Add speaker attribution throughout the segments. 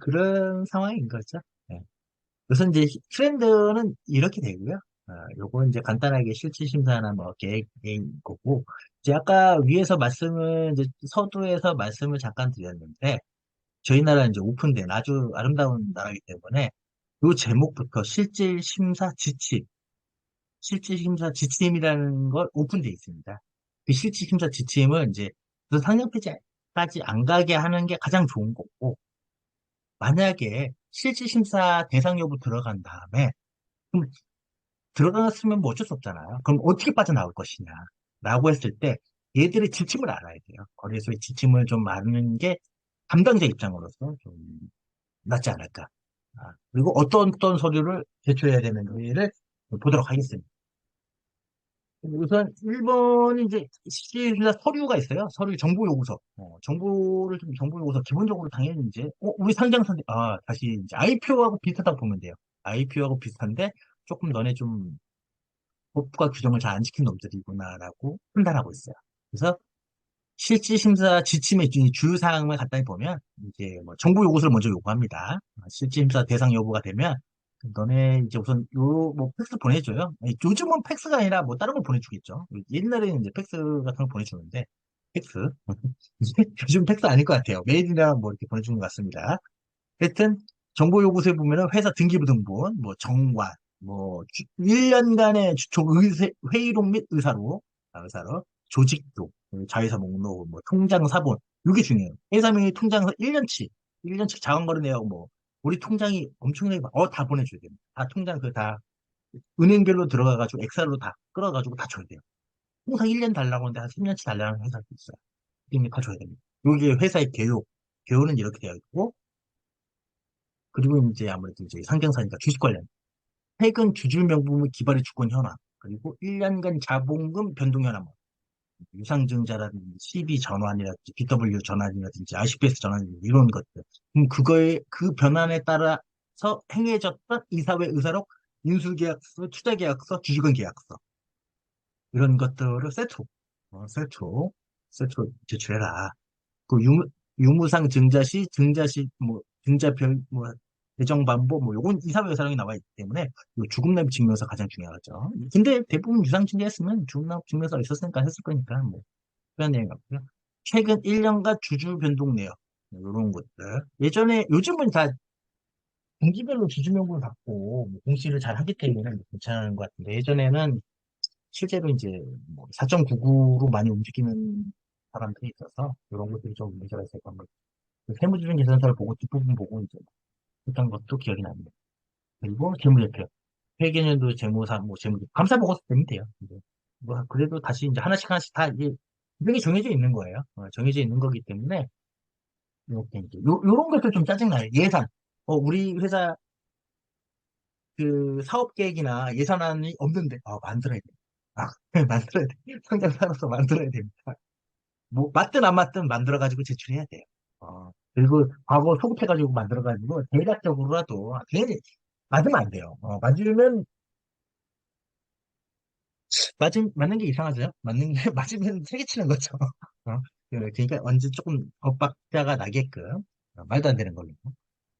Speaker 1: 그런 상황인 거죠. 네. 우선 이제 트렌드는 이렇게 되고요. 어, 요거 이제 간단하게 실질 심사나 뭐 계획인 거고, 이제 아까 위에서 말씀을, 이제 서두에서 말씀을 잠깐 드렸는데, 저희 나라는 이제 오픈된 아주 아름다운 나라이기 때문에, 요 제목부터 실질 심사 지침, 실질 심사 지침이라는 걸 오픈되어 있습니다. 그 실질 심사 지침을 이제 그 상장폐지까지 안 가게 하는 게 가장 좋은 거고, 만약에 실질 심사 대상 여부 들어간 다음에, 그럼 들어갔으면 뭐 어쩔 수 없잖아요. 그럼 어떻게 빠져나올 것이냐. 라고 했을 때 얘들의 지침을 알아야 돼요. 거래소의 지침을 좀 아는 게 담당자 입장으로서 좀 낫지 않을까. 아, 그리고 어떤 어떤 서류를 제출해야 되는지를 보도록 하겠습니다. 우선 1번이 이제 실질심사 서류가 있어요. 서류 정보 요구서. 어, 정보를 좀 정보 요구서 기본적으로 당연히 이제 어, 우리 상장사 아 다시 이제 IPO하고 비슷하다고 보면 돼요. IPO하고 비슷한데 조금 너네 좀 법과 규정을 잘 안 지킨 놈들이구나라고 판단하고 있어요. 그래서 실질 심사 지침의 주- 주요사항을 간단히 보면 이제 뭐 정보 요구서를 먼저 요구합니다. 실질 심사 대상 여부가 되면 너네 이제 우선 요뭐 팩스 보내줘요. 요즘은 팩스가 아니라 뭐 다른 걸 보내주겠죠. 옛날에는 이제 팩스 같은 걸 보내주는데 팩스 요즘 팩스 아닐 것 같아요. 메일이나 뭐 이렇게 보내주는 것 같습니다. 하여튼 정보 요구서에 보면은 회사 등기부 등본, 뭐 정관, 뭐 1년간의 주총 회의록 및 의사로, 아, 의사로 조직도, 자회사 목록, 뭐 통장 사본 이게 중요해요. 회사 명의 통장에서 1년치, 1년치 자원거래 내역 뭐 우리 통장이 엄청나게 어 다 보내줘야 됩니다. 다 통장 그 다 은행별로 들어가가지고 엑셀로 다 끌어가지고 다 줘야 돼요. 항상 1년 달라고 하는데 한 3년치 달라는 회사도 있어요. 다 줘야 됩니다. 여기 회사의 개요, 개요는 이렇게 되어 있고 그리고 이제 아무래도 이제 상장사니까 주식 관련 최근 주주 명부의 기발의 주권 현황 그리고 1년간 자본금 변동 현황 뭐 유상증자라든지 CB 전환이라든지 BW 전환이라든지 RCPS 전환이라든지 이런 것들. 그럼 그거에 그 변환에 따라서 행해졌던 이사회 의사록 인수계약서 투자계약서 주주권 계약서 이런 것들을 세트로 어, 세트로 세트로 제출해라. 그 유무, 유무상 증자 시 증자 시 뭐 증자별 뭐 배정반복 뭐 요건 이사회 사항이 나와 있기 때문에 요 죽음납입 증명서 가장 중요하죠. 근데 대부분 유상증자 했으면 죽음납입 증명서가 있었으니까 했을 거니까 뭐 그런 내용 같고요. 최근 1년간 주주 변동 내역 이런 것들 예전에 요즘은 다 분기별로 주주 명부를 받고 뭐 공시를 잘 하기 때문에 괜찮은 것 같은데 예전에는 실제로 이제 뭐 4.99로 많이 움직이는 사람들이 있어서 이런 것들이 좀 문제가 있을 겁니다. 그 세무조정 계산서를 보고 뒷부분 보고 이제 했던 것도 기억이 납니다. 그리고 재무제표. 회계연도 재무사, 뭐 재무, 감사 보고서 되면 돼요. 이제 뭐 그래도 다시 이제 하나씩 하나씩 다 이게 분명히 정해져 있는 거예요. 어, 정해져 있는 거기 때문에 이렇게 이제 요, 요런 것들 좀 짜증나요. 예산. 어, 우리 회사 그 사업 계획이나 예산안이 없는데 아, 만들어야 돼. 아, 만들어야 돼. 상장 사로서 만들어야 됩니다. 뭐 맞든 안 맞든 만들어가지고 제출해야 돼요. 어, 그리고 과거 소급해가지고 만들어가지고 대략적으로라도 괜히 맞으면 안 돼요. 어, 맞으면 맞은 맞는 게 이상하죠? 맞는 게 맞으면 세게 치는 거죠. 어, 그- 그러니까 언제 조금 엇박자가 나게끔 어, 말도 안 되는 걸로.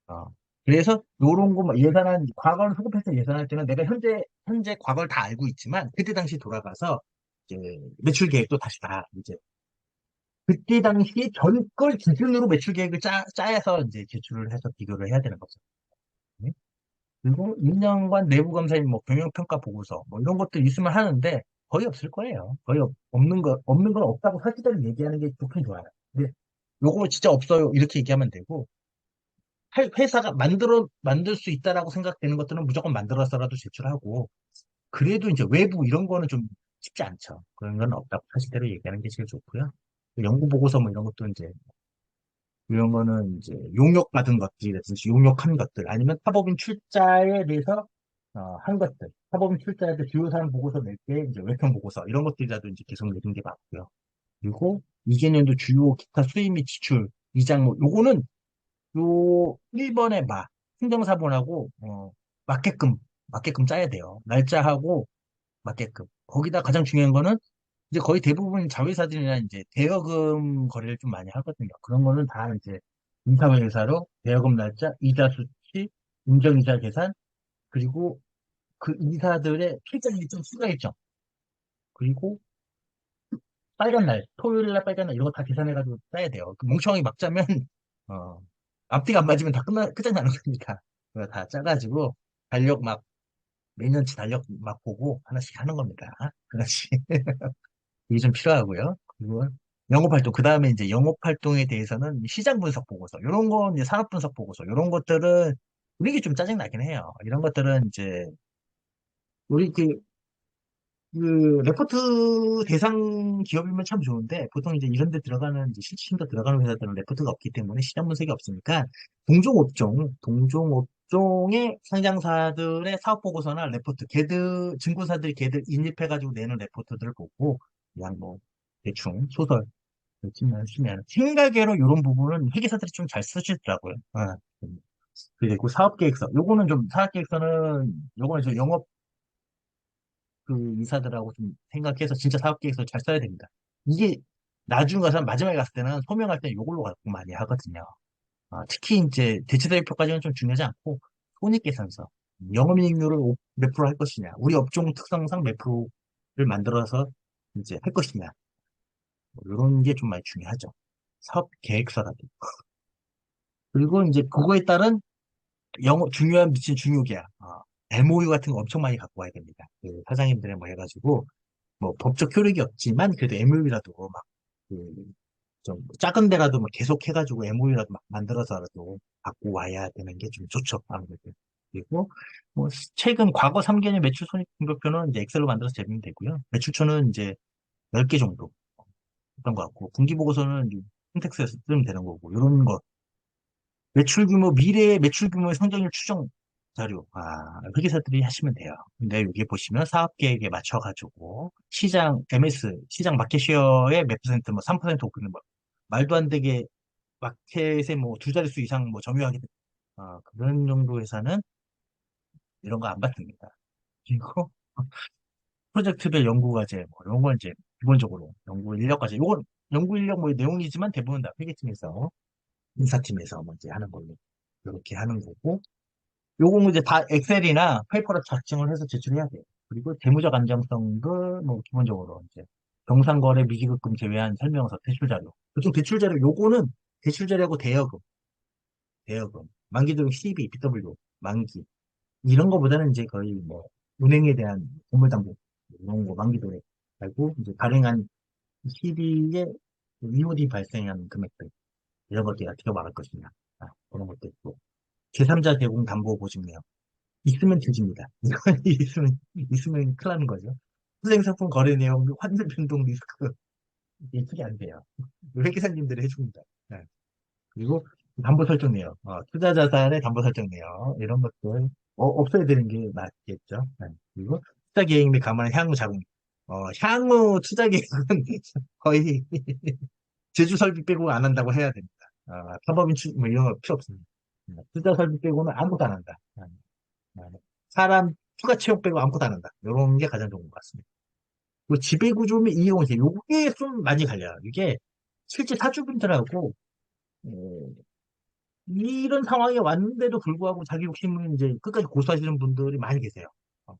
Speaker 1: 어, 그래서 요런 거 예산안 과거를 소급해서 예산할 때는 내가 현재 현재 과거를 다 알고 있지만 그때 당시 돌아가서 이제 매출 계획도 다시 다 이제 그때 당시 전걸 기준으로 매출 계획을 짜, 짜서 이제 제출을 해서 비교를 해야 되는 거죠. 네? 그리고 2년간 내부 검사인 뭐 경영평가 보고서 뭐 이런 것들 있으면 하는데 거의 없을 거예요. 거의 없, 는 거, 없는 건 없다고 사실대로 얘기하는 게 좋긴 좋아요. 근데 요거 진짜 없어요. 이렇게 얘기하면 되고 할- 회사가 만들어, 만들 수 있다라고 생각되는 것들은 무조건 만들어서라도 제출하고 그래도 이제 외부 이런 거는 좀 쉽지 않죠. 그런 건 없다고 사실대로 얘기하는 게 제일 좋고요. 연구 보고서 뭐 이런 것도 이제 이런 거는 이제 용역 받은 것들이라든지 용역한 것들 아니면 사법인 출자에 대해서 어, 한 것들 사법인 출자에 대해 주요 사항 보고서 낼 때 이제 외평 보고서 이런 것들이라도 이제 계속 내는 게 맞고요. 그리고 이개년도 주요 기타 수입 및 지출 이장 뭐 요거는 요 1번의 마 행정사본하고 어, 맞게끔 맞게끔 짜야 돼요. 날짜하고 맞게끔 거기다 가장 중요한 거는 이제 거의 대부분 자회사들이나 이제 대여금 거래를 좀 많이 하거든요. 그런 거는 다 이제 이사회계사로 대여금 날짜, 이자 수치, 인정이자 계산, 그리고 그 이사들의 필장 일정, 수가 일정, 그리고 빨간 날, 토요일 날 빨간 날 이런 거 다 계산해가지고 짜야 돼요. 그 멍청하게 막 짜면 어, 앞뒤가 안 맞으면 다 끝나 끝장나는 거니까 그거 다 짜가지고 달력 막 매년치 달력 막 보고 하나씩 하는 겁니다. 하나씩 이게 좀 필요하고요. 그리고 영업 활동 그 다음에 이제 영업 활동에 대해서는 시장 분석 보고서 이런 건 이제 산업 분석 보고서 이런 것들은 우리 게좀 짜증 나긴 해요. 이런 것들은 이제 우리 그 그 레포트 대상 기업이면 참 좋은데 보통 이제 이런 데 들어가는 이제 실질심도 들어가는 회사들은 레포트가 없기 때문에 시장 분석이 없으니까 동종 업종, 동종 업종의 상장사들의 사업 보고서나 레포트, 걔들 증권사들이 걔들 인입해가지고 내는 레포트들을 보고 그냥 뭐 대충 소설 치면 쓰면 생각외로 이런 부분은 회계사들이 좀 잘 쓰시더라고요. 아, 그리고 사업계획서, 요거는 좀 사업계획서는 요거는 저 영업 그 이사들하고 좀 생각해서 진짜 사업 계획서를 잘 써야 됩니다. 이게 나중 가서 마지막에 갔을 때는 소명할 때 이걸로 갖고 많이 하거든요. 아, 특히 이제 대체대표까지는 좀 중요하지 않고 손익계산서, 영업이익률을 오- 몇 프로 할 것이냐, 우리 업종 특성상 몇 프로를 만들어서 이제 할 것이냐, 뭐 이런 게 좀 많이 중요하죠. 사업 계획서라도. 그리고 이제 그거에 따른 영업 중요한 미친 중요계약, 아, MOU 같은 거 엄청 많이 갖고 와야 됩니다. 그 사장님들의 뭐 해가지고 뭐 법적 효력이 없지만 그래도 MOU라도 막그 좀 작은 데라도 막 계속 해가지고 MOU라도 막 만들어서라도 갖고 와야 되는 게 좀 좋죠 아무래도 그리고 뭐 최근 과거 3개년 매출 손익 분배표는 이제 엑셀로 만들어서 제공이 되고요 매출초는 이제 10개 정도 했던 것 같고 분기 보고서는 이제 킨텍스에서 쓰면 되는 거고 이런 거 매출 규모 미래의 매출 규모의 성장률 추정 자료, 아, 회계사들이 하시면 돼요. 근데 여기 보시면 사업 계획에 맞춰가지고 시장, MS, 시장 마켓 쉐어의 몇 퍼센트, 뭐 3% 오르는 뭐 말도 안 되게 마켓에 뭐 두 자릿수 이상 뭐 점유하게 돼. 아, 그런 정도 회사는 이런 거 안 받습니다. 그리고 프로젝트별 연구과제, 뭐 이제 기본적으로 연구 인력과제, 이건 연구 인력 뭐 내용이지만 대부분 다 회계팀에서 인사팀에서 뭐 이제 하는 걸로 이렇게 하는 거고 요거는 이제 다 엑셀이나 페이퍼로 작성을 해서 제출해야 돼요. 그리고 재무적 안정성도 뭐 기본적으로 이제 정상거래 미지급금 제외한 설명서 대출 자료. 보통 대출 자료 요거는 대출 자료하고 대여금, 대여금, 만기 도록 CB, BW, 만기 이런 거보다는 이제 거의 뭐 은행에 대한 보물담보 이런 거 만기 도록 말고 이제 발행한 CB의 EOD 발생한 금액들 이런 것들이 어떻게 말할 것이냐 아, 그런 것도 있고 제3자 제공 담보 보증내역 있으면 뒤집니다. 이건 있으면, 있으면 큰일 나는 거죠. 수생상품 거래 내용, 환율 변동 리스크. 크게 안 돼요. 회계사님들이 해줍니다. 네. 그리고 담보 설정 내역, 어, 투자 자산의 담보 설정 내역, 이런 것들, 어, 없어야 되는 게 맞겠죠. 네. 그리고 투자 계획 및 감안한 향후 자금. 어, 향후 투자 계획은 거의 제주 설비 빼고 안 한다고 해야 됩니다. 어, 사법인 추, 뭐 이런 거 필요 없습니다. 네. 투자 설비 빼고는 아무것도 안 한다. 네. 네. 사람 추가 채용 빼고 아무것도 안 한다. 이런 게 가장 좋은 것 같습니다. 그 지배구조 및 이용세, 요게 좀 많이 갈려요. 이게 실제 사주분들하고, 어, 이런 상황이 왔는데도 불구하고 자기 욕심을 이제 끝까지 고수하시는 분들이 많이 계세요. 어,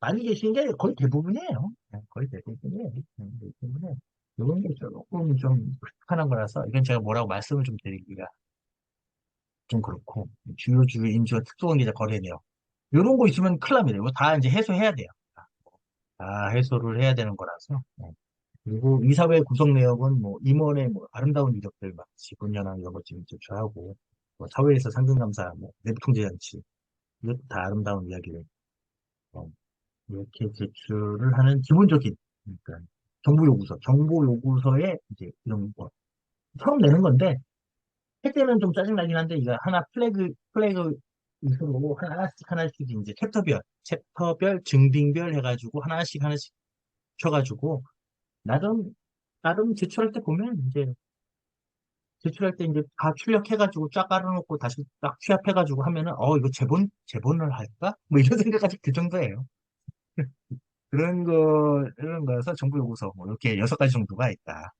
Speaker 1: 많이 계신 게 거의 대부분이에요. 네, 거의 대부분이에요. 네, 때문에 이런 게 조금 좀 불편한 거라서 이건 제가 뭐라고 말씀을 좀 드리기가 좀 그렇고 주요 주요 인수와 특수관계자 거래네요. 이런 거 있으면 큰일 납니다. 이거 다 이제 해소해야 돼요. 다 해소를 해야 되는 거라서. 네. 그리고 이사회 구성 내역은 뭐 임원의 뭐 아름다운 이력들 막 지분연합 이런 것 좀 제출하고 뭐 사회에서 상근감사, 뭐 내부 통제 장치 이것도 다 아름다운 이야기를 어, 이렇게 제출을 하는 기본적인 그러니까 정보 요구서, 정보 요구서에 이제 이런 거 처음 내는 건데 할 때는 좀 짜증나긴 한데 이거 하나 플래그 플래그 이수로 하나씩 하나씩 이제 챕터별 챕터별 증빙별 해가지고 하나씩 하나씩 쳐가지고 나름 나름 제출할 때 보면 이제 제출할 때 이제 다 출력해가지고 쫙 깔아놓고 다시 딱 취합해가지고 하면은 어 이거 제본 제본을 할까? 뭐 이런 생각까지 들 정도예요. 그런 거 이런 거에서 정보 요구서 뭐 이렇게 여섯 가지 정도가 있다.